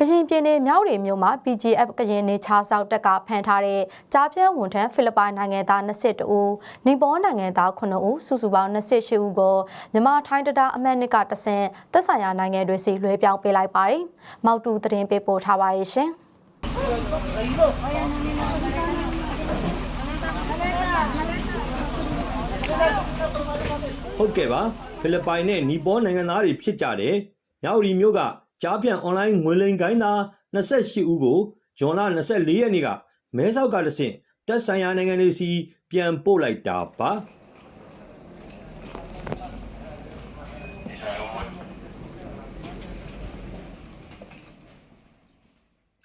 ကရင်ပြည်နယ်မြောက်ရီမြို့မှာ PGF ကရင်နေချာဆောက်တက်ကဖမ်းထားတဲ့ကြားပြန့်ဝန်ထမ်းဖိလစ်ပိုင်နိုင်ငံသား22ဦးနီပေါနိုင်ငံသား9ဦးစုစုပေါင်း28ဦးကိုမြန်မာထိုင်းတတာအမတ်နစ်ကတဆင့်သက်ဆိုင်ရာနိုင်ငံတွေစီလွှဲပြောင်းပေးလိုက်ပါတယ်။မောက်တူသတင်းပေးပို့ထားပါတယ်ရှင်။ဟုတ်ကဲ့ပါဖိလစ်ပိုင်နဲ့နီပေါနိုင်ငံသားတွေဖြစ်ကြတယ်။မြောက်ရီမျိုးက ကြားပြန်အွန်လိုင်းငွေလိမ်ကိုင်းသား28ဦးကိုဇွန်လ24ရက်နေ့ကမဲဆောက်ကတဆင့်တက်ဆိုင်ရာနိုင်ငံတွေစီပြန်ပို့လိုက်တာပါ။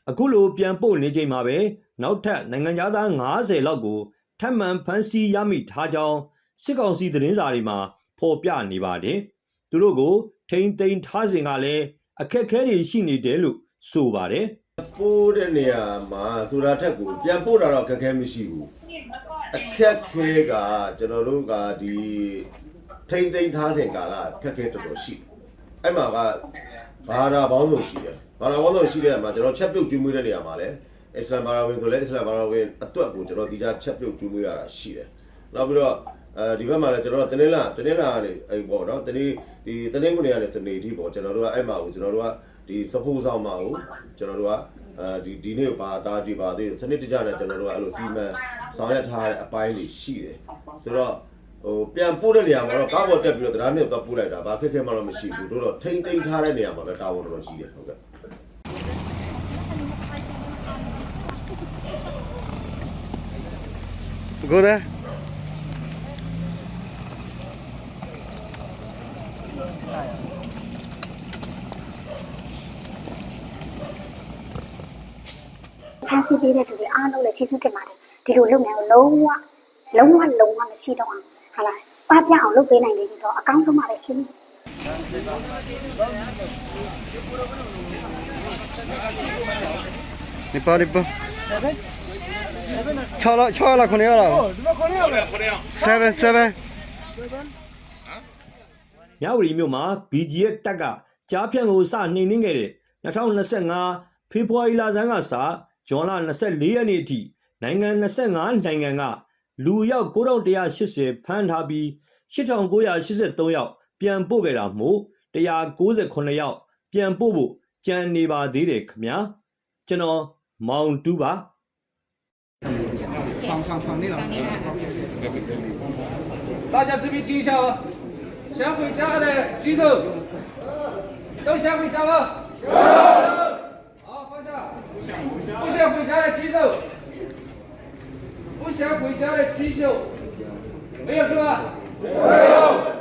အခုလိုပြန်ပို့နေချိန်မှာပဲနောက်ထပ်နိုင်ငံသား90လောက်ကိုထပ်မံဖမ်းဆီးရမိထားကြောင်းစစ်ကောင်စီသတင်းစာတွေမှာဖော်ပြနေပါတယ်။သူတို့ကိုထိမ့်သိမ်းထားစဉ်ကလည်း အခက်အခဲတွေရှိနေတယ်လို့ဆိုပါတယ်ပို့တဲ့နေရာမှာဆိုတာထက်ကိုပြန်ပို့တာတော့ခက်ခဲမရှိဘူးအခက်ခဲကကျွန်တော်တို့ကဒီထိမ့်သိမ့်ထားစဉ်ကာလခက်ခဲတော်တော်ရှိအဲ့မှာကဘာသာပေါင်းစုံရှိတယ်ဘာသာပေါင်းစုံရှိတဲ့နေရာမှာကျွန်တော်ချက်ပြုတ်ကျွေးမွေးတဲ့နေရာမှာလည်းအစ္စလာမ်ဘာသာဝင်ဆိုလည်းအစ္စလာမ်ဘာသာဝင်အတွက်ကိုကျွန်တော်ဒီကြားချက်ပြုတ်ကျွေးမွေးရတာရှိတယ်နောက်ပြီးတော့ အဲဒီဘက်မှာလည်းကျွန်တော်တို့တနင်္လာတနင်္လာကနေအဲ့ပေါ့နော်တနင်္ဒီတနင်္ဂနွေကနေစနေအထိပေါ့ကျွန်တော်တို့ကအဲ့မှာကိုကျွန်တော်တို့ကဒီစပိုးဆောင်မှာကိုကျွန်တော်တို့ကအဲဒီဒီနေ့ကိုဘာအသားကြည့်ပါသေးတယ်စနစ်တကျနဲ့ကျွန်တော်တို့ကအဲ့လိုစီမံဆောင်ရွက်ထားတဲ့အပိုင်းတွေရှိတယ်ဆိုတော့ဟိုပြန်ပို့တဲ့နေရာမှာတော့ကားပေါ်တက်ပြီးတော့တရားနဲ့တော့ပို့လိုက်တာဘာခက်ခဲမှတော့မရှိဘူးတို့တော့ထိမ့်သိမ့်ထားတဲ့နေရာမှာပဲတာဝန်တော်ရှိတယ်ဟုတ်ကဲ့ Go there. ဖန်ဆီးပေးတဲ့လူတွေအားလုံးလည်းကျေးဇူးတင်ပါတယ်ဒီလိုလုပ်ငန်းကိုလုံးဝလုံးဝလုံးဝမရှိတော့အောင်ဟာလားပပြအောင်လုပ်ပေးနိုင်တယ်ပြီးတော့အကောင်းဆုံးပါပဲရှင်နေပါနေပါ6လောက်6လောက်9လောက်7 7 7ညဝရီမြို့မှာ BGF တက်ကကြားဖြန့်ကိုစနှိမ်နှင်းခဲ့တဲ့2025ဖေဖော်ဝါရီလဆန်းကစ ဇွန်လ24ရက်နေ့အထိနိုင်ငံ25နိုင်ငံကလူရောက်9180ဖမ်းထားပြီး8983ယောက်ပြန်ပို့ခဲ့တာမို့198ယောက်ပြန်ပို့ဖို့ကြံနေပါသေးတယ်ခင်ဗျာ။ကျွန်တော်မောင်တူးပါ 大家这边听一下哦，想回家的举手，都想回家吗？ 推奨。上様。